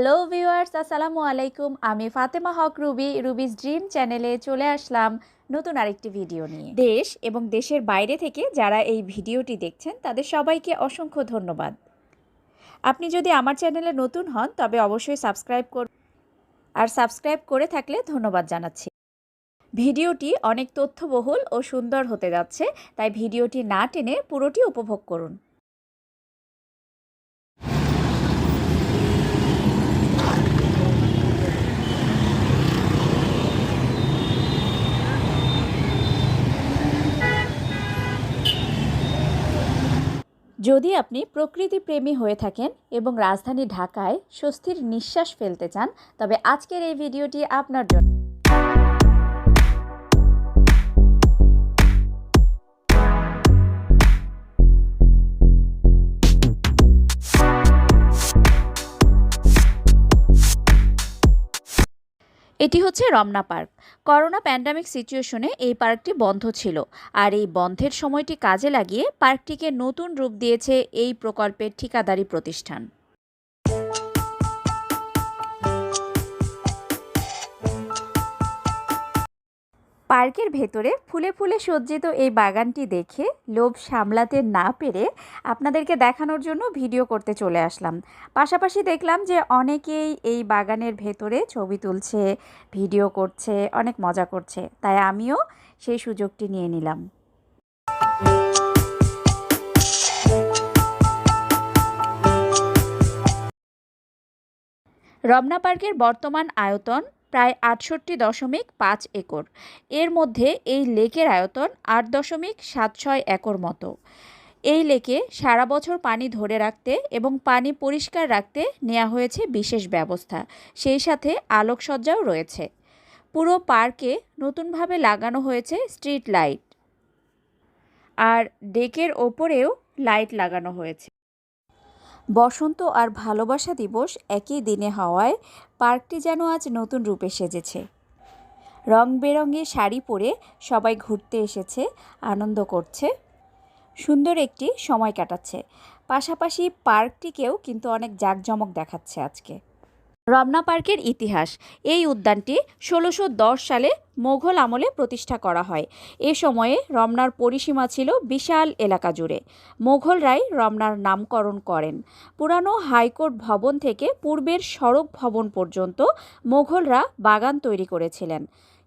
Hello viewers আসসালামু আলাইকুম আমি ফাতেমা হক রুবি রুবিস ড্রিম চ্যানেলে চলে আসলাম নতুন আরেকটি ভিডিও নিয়ে। দেশ এবং দেশের বাইরে থেকে যারা এই ভিডিওটি দেখছেন, তাদের সবাইকে অসংখ্য ধন্যবাদ। আপনি যদি আমার চ্যানেলে নতুন হন, তবে অবশ্যই সাবস্ক্রাইব কর আর সাবস্ক্রাইব করে থাকলে ধন্যবাদ জানাচ্ছি। ভিডিওটি অনেক তথ্যবহুল ও সুন্দর হতে যাচ্ছে, তাই ভিডিওটি না টেনে পুরোটি উপভোগ করুন। যদি আপনি প্রকৃতিপ্রেমী হয়ে থাকেন এবং রাজধানী ঢাকায় স্বস্তির নিঃশ্বাস ফেলতে চান, তবে আজকের এই ভিডিওটি আপনার জন্য। এটি হচ্ছে রমনা পার্ক। করোনা প্যান্ডামিক সিচুয়েশনে এই পার্কটি বন্ধ ছিল। আর এই বন্ধের সময়টি কাজে লাগিয়ে পার্কটিকে নতুন রূপ দিয়েছে এই প্রকল্পের ঠিকাদারি প্রতিষ্ঠান। পার্কের ভেতরে ফুলে ফুলে সজ্জিত এই বাগানটি দেখে লোভ সামলাতে না পেরে আপনাদেরকে দেখানোর জন্য ভিডিও করতে চলে আসলাম। পাশাপাশি দেখলাম যে অনেকেই এই বাগানের ভেতরে ছবি তুলছে, ভিডিও করছে, অনেক মজা করছে। তাই আমিও সেই সুযোগটি নিয়ে নিলাম। রমনা পার্কের বর্তমান আয়তন প্রায় আটষট্টি দশমিক পাঁচ একর। এর মধ্যে এই লেকের আয়তন আট দশমিক সাত ছয় একর মতো। এই লেকে সারা বছর পানি ধরে রাখতে এবং পানি পরিষ্কার রাখতে নেওয়া হয়েছে বিশেষ ব্যবস্থা। সেই সাথে আলোকসজ্জাও রয়েছে। পুরো পার্কে নতুনভাবে লাগানো হয়েছে স্ট্রিট লাইট। আর ডেকের ওপরেও লাইট লাগানো হয়েছে। বসন্ত আর ভালোবাসা দিবস একই দিনে হওয়ায় পার্কটি যেন আজ নতুন রূপে সেজেছে। রং বেরঙের শাড়ি পরে সবাই ঘুরতে এসেছে, আনন্দ করছে। সুন্দর একটি সময় কাটাচ্ছে। পাশাপাশি পার্কটিকেও কিন্তু অনেক জাঁকজমক দেখাচ্ছে আজকে। রমনা পার্কের ইতিহাস। এই উদ্যানটি ষোলোশো সালে মোঘল আমলে প্রতিষ্ঠা করা হয়। এ সময়ে রমনার পরিসীমা ছিল বিশাল এলাকা জুড়ে। মোঘলরাই রমনার নামকরণ করেন। পুরানো হাইকোর্ট ভবন থেকে পূর্বের সড়ক ভবন পর্যন্ত মোঘলরা বাগান তৈরি করেছিলেন।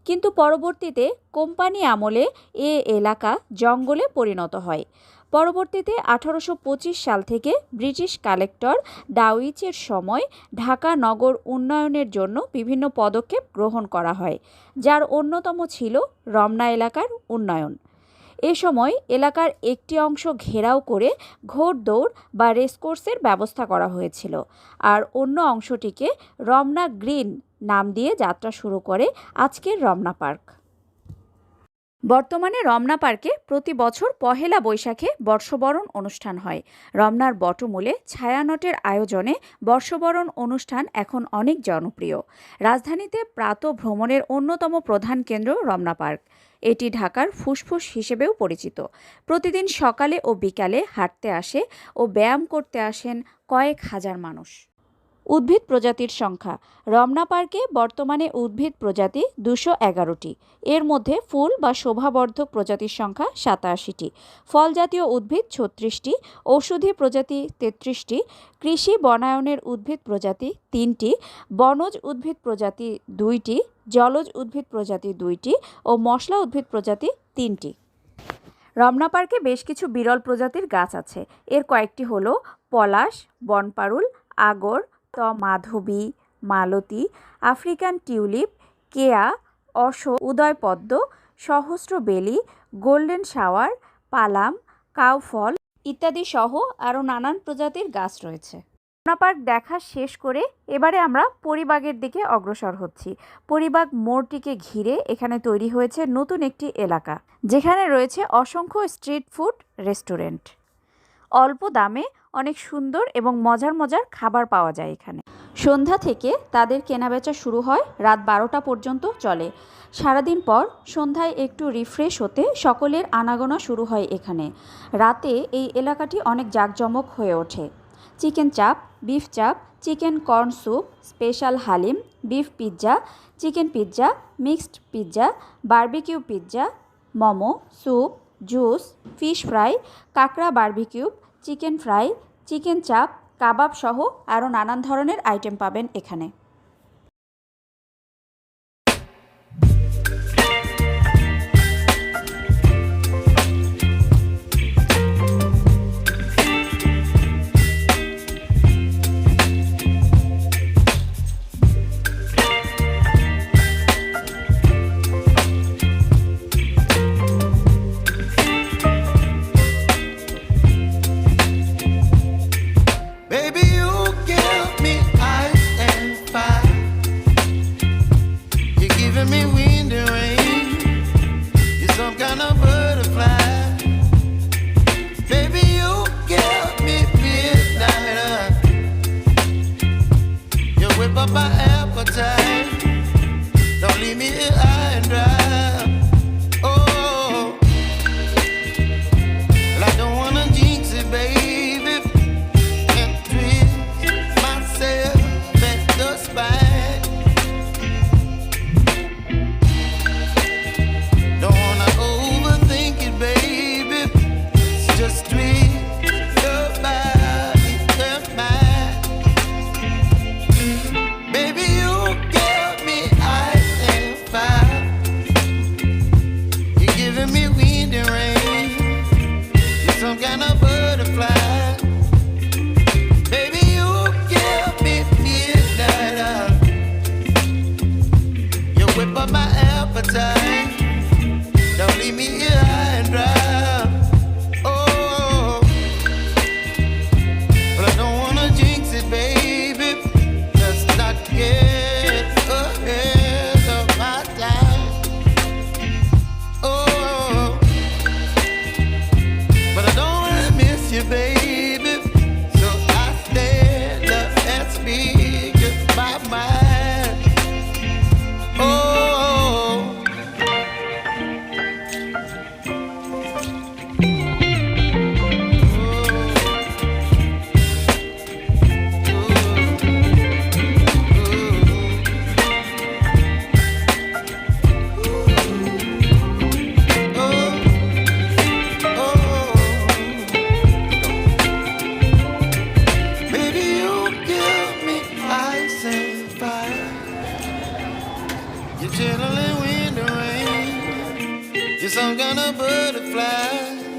কিন্তু পরবর্তীতে কোম্পানি আমলে এ এলাকা জঙ্গলে পরিণত হয়। পরবর্তীতে আঠারোশো পঁচিশ সাল থেকে ব্রিটিশ কালেক্টর ডাউইচের সময় ঢাকা নগর উন্নয়নের জন্য বিভিন্ন পদক্ষেপ গ্রহণ করা হয়, যার অন্যতম ছিল রমনা এলাকার উন্নয়ন। এ সময় এলাকার একটি অংশ ঘেরাও করে ঘোড়দৌড় বা রেসকোর্সের ব্যবস্থা করা হয়েছিল আর অন্য অংশটিকে রমনা গ্রিন নাম দিয়ে যাত্রা শুরু করে আজকের রমনা পার্ক। বর্তমানে রমনা পার্কে প্রতি বছর পহেলা বৈশাখে বর্ষবরণ অনুষ্ঠান হয়। রমনার বটমূলে ছায়ানটের আয়োজনে বর্ষবরণ অনুষ্ঠান এখন অনেক জনপ্রিয়। রাজধানীতে প্রাত ভ্রমণের অন্যতম প্রধান কেন্দ্র রমনা পার্ক। এটি ঢাকার ফুসফুস হিসেবেও পরিচিত। প্রতিদিন সকালে ও বিকালে হাঁটতে আসে ও ব্যায়াম করতে আসেন কয়েক হাজার মানুষ। উদ্ভিদ প্রজাতির সংখ্যা। রমনা পার্কে বর্তমানে উদ্ভিদ প্রজাতি দুশো এগারোটি। এর মধ্যে ফুল বা শোভাবর্ধক প্রজাতির সংখ্যা সাতাশিটি। ফল জাতীয় উদ্ভিদ ছত্রিশটি, ঔষধি প্রজাতি তেত্রিশটি, কৃষি বনায়নের উদ্ভিদ প্রজাতি তিনটি, বনজ উদ্ভিদ প্রজাতি দুইটি, জলজ উদ্ভিদ প্রজাতি দুইটি ও মশলা উদ্ভিদ প্রজাতি তিনটি। রমনা পার্কে বেশ কিছু বিরল প্রজাতির গাছ আছে। এর কয়েকটি হলো পলাশ, বনপারুল, আগর মাধবী, মালতী, আফ্রিকান টিউলিপ, কেয়া অশ উদয়পদ্ম, সহস্র বেলি, গোল্ডেন শাওয়ার, পালাম, কাউফল ইত্যাদি সহ আরও নানান প্রজাতির গাছ রয়েছে। রমনা পার্ক দেখা শেষ করে এবারে আমরা পরিবাগের দিকে অগ্রসর হচ্ছি। পরিবাগ মোড়টিকে ঘিরে এখানে তৈরি হয়েছে নতুন একটি এলাকা, যেখানে রয়েছে অসংখ্য স্ট্রিট ফুড রেস্টুরেন্ট। অল্প দামে অনেক সুন্দর এবং মজার মজার খাবার পাওয়া যায় এখানে। সন্ধ্যা থেকে তাদের কেনাবেচা শুরু হয়, রাত বারোটা পর্যন্ত চলে। সারাদিন পর সন্ধ্যায় একটু রিফ্রেশ হতে সকলের আনাগোনা শুরু হয় এখানে। রাতে এই এলাকাটি অনেক জাঁকজমক হয়ে ওঠে। Chicken chaap beef chaap, chicken corn soup special haleem beef pizza chicken pizza mixed pizza barbecue pizza momo soup juice, fish fry, কাঁকড়া বার্বিকিউব চিকেন ফ্রাই, চিকেন চাপ, কাবাব সহ আরও নানান ধরনের আইটেম পাবেন এখানে। enemy my appetite. Don't leave me guess I'm gonna butterfly.